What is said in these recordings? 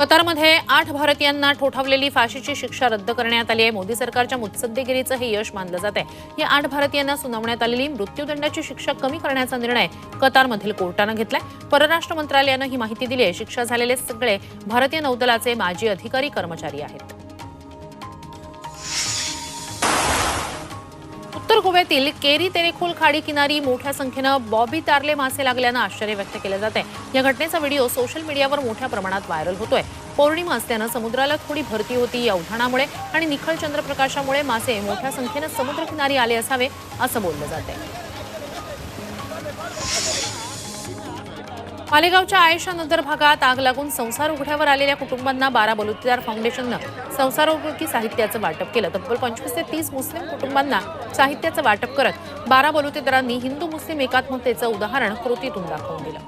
कतारमध्ये आठ भारतीयांना ठोठावलेली फाशीची शिक्षा रद्द करण्यात आली आहे. मोदी सरकारच्या मुत्सद्देगिरीचं हे यश मानलं जात आहे. या आठ भारतीयांना सुनावण्यात आलेली मृत्यूदंडाची शिक्षा कमी करण्याचा निर्णय कतारमधील कोर्टानं घेतलाय. परराष्ट्र मंत्रालयानं ही माहिती दिली आहे. शिक्षा झालेले सगळे भारतीय नौदलाचे माजी अधिकारी कर्मचारी आहेत. उत्तर गोव्यातील केरी तेरेखोल खाडी किनारी मोठ्या संख्येनं बॉबी तारले मासे लागल्यानं आश्चर्य व्यक्त केलं जात आहे या घटनेचा व्हिडिओ सोशल मीडियावर मोठ्या प्रमाणात व्हायरल होतोय. पौर्णिमा असल्यानं समुद्राला थोडी भरती होती या उधाणामुळे आणि निखळ चंद्रप्रकाशामुळे मासे मोठ्या संख्येनं समुद्रकिनारी आले असावे असं बोललं जात आहे मालेगावच्या आयशा नगर भागात आग लागून संसार उघड्यावर आलेल्या कुटुंबांना बारा बलुतेदार फाउंडेशननं संसारोपयोगी साहित्याचं वाटप केलं. तब्बल पंचवीस ते तीस मुस्लिम कुटुंबांना साहित्याचं वाटप करत बारा बलुतेदारांनी हिंदू मुस्लिम एकात्मतेचं उदाहरण कृतीतून दाखवून दिलं.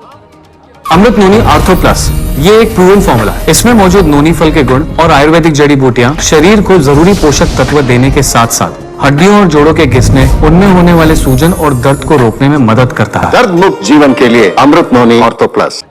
अमृत नोनी आर्थो प्लस ये एक प्रूवन फॉर्मूला है इसमें मौजूद नोनी फल के गुण और आयुर्वेदिक जड़ी बूटियां शरीर को जरूरी पोषक तत्व देने के साथ साथ हड्डियों और जोड़ों के घिसने उनमें होने वाले सूजन और दर्द को रोकने में मदद करता है। दर्द मुक्त जीवन के लिए अमृत नोनी ऑर्थो प्लस।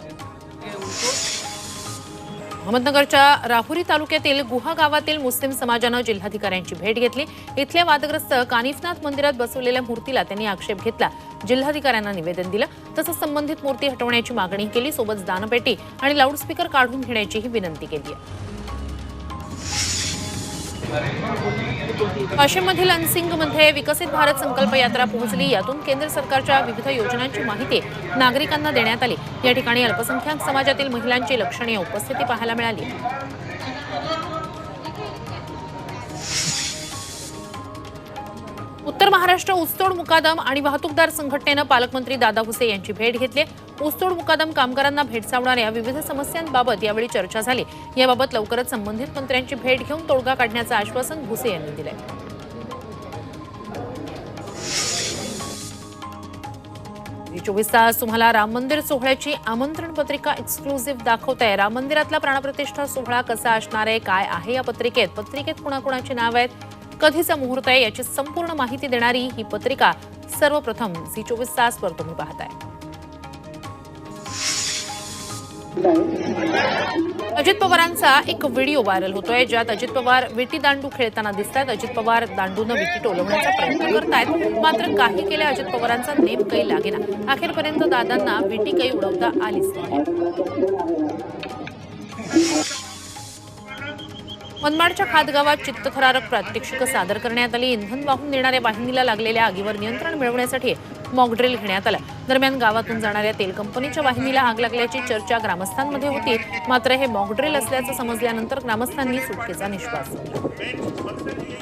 अहमदनगरच्या राहुरी तालुक्यातील गुहा गावातील मुस्लिम समाजानं जिल्हाधिकाऱ्यांची भेट घेतली. इथल्या वादग्रस्त कानिफनाथ मंदिरात बसवलेल्या मूर्तीला त्यांनी आक्षेप घेतला. जिल्हाधिकाऱ्यांना निवेदन दिलं. तसंच संबंधित मूर्ती हटवण्याची मागणी केली. सोबत दानपेटी आणि लाऊडस्पीकर काढून घेण्याचीही विनंती केली आहे. वाशिममधील अनसिंगमध्ये विकसित भारत संकल्प यात्रा पोहोचली. यातून केंद्र सरकारच्या विविध योजनांची माहिती नागरिकांना देण्यात आली. या ठिकाणी अल्पसंख्याक समाजातील महिलांची लक्षणीय उपस्थिती पाहायला मिळाली. उत्तर महाराष्ट्र ऊसतोड मुकादम आणि वाहतूकदार संघटनेनं पालकमंत्री दादा भुसे यांची भेट घेतली. ऊसतोड मुकादम कामगारांना भेडसावणाऱ्या विविध समस्यांबाबत यावेळी चर्चा झाली. याबाबत लवकरच संबंधित मंत्र्यांची भेट घेऊन तोडगा काढण्याचं आश्वासन भुसे यांनी दिलंय. चोवीस तास तुम्हाला राम मंदिर सोहळ्याची आमंत्रण पत्रिका एक्सक्लुझिव्ह दाखवत आहे राम मंदिरातला प्राणप्रतिष्ठा सोहळा कसा असणार आहे? काय आहे या पत्रिकेत? पत्रिकेत कुणाकुणाची नाव आहेत? कधीचा मुहूर्त आहे याची संपूर्ण माहिती देणारी ही पत्रिका सर्वप्रथम झी चोवीस तासवर तुम्ही पाहताय. अजित पवारांचा एक व्हिडिओ व्हायरल होतोय ज्यात अजित पवार विटी दांडू खेळताना दिसतात अजित पवार दांडूनं विटी टोलवण्याचा प्रयत्न करतायत मात्र काही केल्या अजित पवारांचा नेम काही लागेना. अखेरपर्यंत दादांना विटी काही उडवता आलीच नाही. मनमाडच्या खातगावात चित्तथरारक प्रात्यक्षिकं सादर करण्यात आली. इंधन वाहून नेणाऱ्या वाहिनीला लागलेल्या आगीवर नियंत्रण मिळवण्यासाठी मॉकड्रिल घेण्यात आलं. दरम्यान गावातून जाणाऱ्या तेल कंपनीच्या वाहिनीला आग लागल्याची चर्चा ग्रामस्थांमध्ये होती. मात्र हे मॉकड्रिल असल्याचं समजल्यानंतर ग्रामस्थांनी सुटकेचा निश्वास